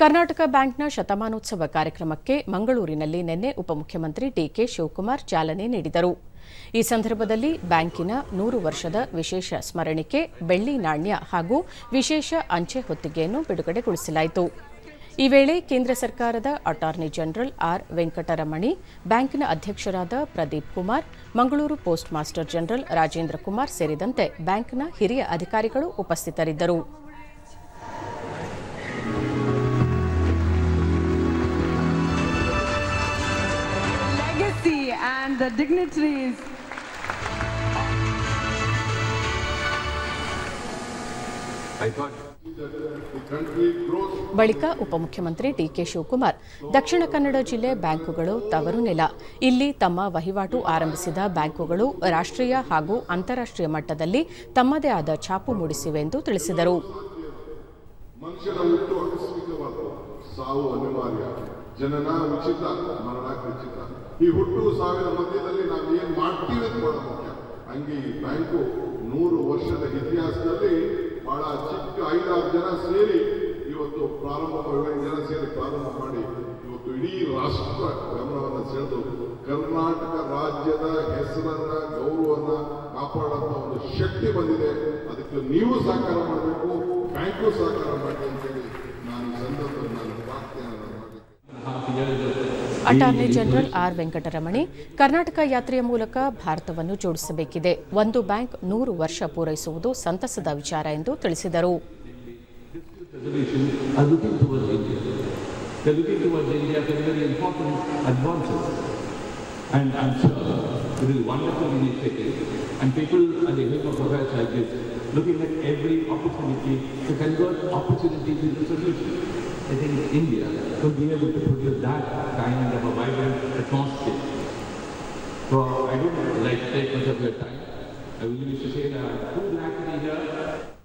ಕರ್ನಾಟಕ ಬ್ಯಾಂಕ್ನ ಶತಮಾನೋತ್ಸವ ಕಾರ್ಯಕ್ರಮಕ್ಕೆ ಮಂಗಳೂರಿನಲ್ಲಿ ನಿನ್ನೆ ಉಪಮುಖ್ಯಮಂತ್ರಿ ಡಿಕೆ ಶಿವಕುಮಾರ್ ಚಾಲನೆ ನೀಡಿದರು. ಈ ಸಂದರ್ಭದಲ್ಲಿ ಬ್ಯಾಂಕಿನ ನೂರು ವರ್ಷದ ವಿಶೇಷ ಸ್ಮರಣಿಕೆ, ಬೆಳ್ಳಿ ನಾಣ್ಯ ಹಾಗೂ ವಿಶೇಷ ಅಂಚೆ ಹೊತ್ತಿಗೆಯನ್ನು ಬಿಡುಗಡೆಗೊಳಿಸಲಾಯಿತು. ಈ ವೇಳೆ ಕೇಂದ್ರ ಸರ್ಕಾರದ ಅಟಾರ್ನಿ ಜನರಲ್ ಆರ್. ವೆಂಕಟರಮಣಿ, ಬ್ಯಾಂಕಿನ ಅಧ್ಯಕ್ಷರಾದ Pradeep Kumar, Mangaluru post master general Rajendra Kumar ಸೇರಿದಂತೆ ಬ್ಯಾಂಕ್ನ ಹಿರಿಯ ಅಧಿಕಾರಿಗಳು ಉಪಸ್ಥಿತರಿದ್ದರು. And the dignitaries. ಬಳಿಕ ಉಪಮುಖ್ಯಮಂತ್ರಿ ಡಿಕೆ ಶಿವಕುಮಾರ್ ದಕ್ಷಿಣ ಕನ್ನಡ ಜಿಲ್ಲೆ ಬ್ಯಾಂಕುಗಳು ತವರು ನೆಲ. ಇಲ್ಲಿ ತಮ್ಮ ವಹಿವಾಟು ಆರಂಭಿಸಿದ ಬ್ಯಾಂಕುಗಳು ರಾಷ್ಟ್ರೀಯ ಹಾಗೂ ಅಂತಾರಾಷ್ಟ್ರೀಯ ಮಟ್ಟದಲ್ಲಿ ತಮ್ಮದೇ ಆದ ಛಾಪು ಮೂಡಿಸಿವೆ ಎಂದು ತಿಳಿಸಿದರು. ಜನನ ಉಚಿತ ಮರಣ ಖಚಿತ ಈ ಹುಟ್ಟು ಸಾವಿರ ಮಧ್ಯದಲ್ಲಿ ನಾವು ಏನ್ ಮಾಡ್ತೀವಿ ಅಂತ ಬಹಳ ಮುಖ್ಯ. ಹಂಗೆ ಈ ಬ್ಯಾಂಕು ನೂರು ವರ್ಷದ ಇತಿಹಾಸದಲ್ಲಿ ಬಹಳ ಚಿಕ್ಕ ಐದಾರು ಜನ ಸೇರಿ ಇವತ್ತು ಪ್ರಾರಂಭ ಜನ ಸೇರಿ ಪ್ರಾರಂಭ ಮಾಡಿ ಇವತ್ತು ಇಡೀ ರಾಷ್ಟ್ರ ಗಮನವನ್ನು ಸೆಳೆದು ಕರ್ನಾಟಕ ರಾಜ್ಯದ ಹೆಸರನ್ನ, ಗೌರವನ್ನ ಕಾಪಾಡುವಂತ ಒಂದು ಶಕ್ತಿ ಬಂದಿದೆ. ಅದಕ್ಕೆ ನೀವು ಸಹಕಾರ ಮಾಡಬೇಕು, ಬ್ಯಾಂಕು ಸಹಕಾರ ಮಾಡಿ attorney general R Venkataramani Karnataka ಯಾತ್ರೆಯ ಮೂಲಕ ಭಾರತವನ್ನು ಜೋಡಿಸಬೇಕಿದೆ ಒಂದು ಬ್ಯಾಂಕ್ ನೂರು ವರ್ಷ ಪೂರೈಸುವುದು ಸಂತಸದ ವಿಚಾರ ಎಂದು ತಿಳಿಸಿದರು I think it's India will be able to produce that kind of a vibrant atmosphere. So I don't like to take much of your time. I wish to say too glad to be here.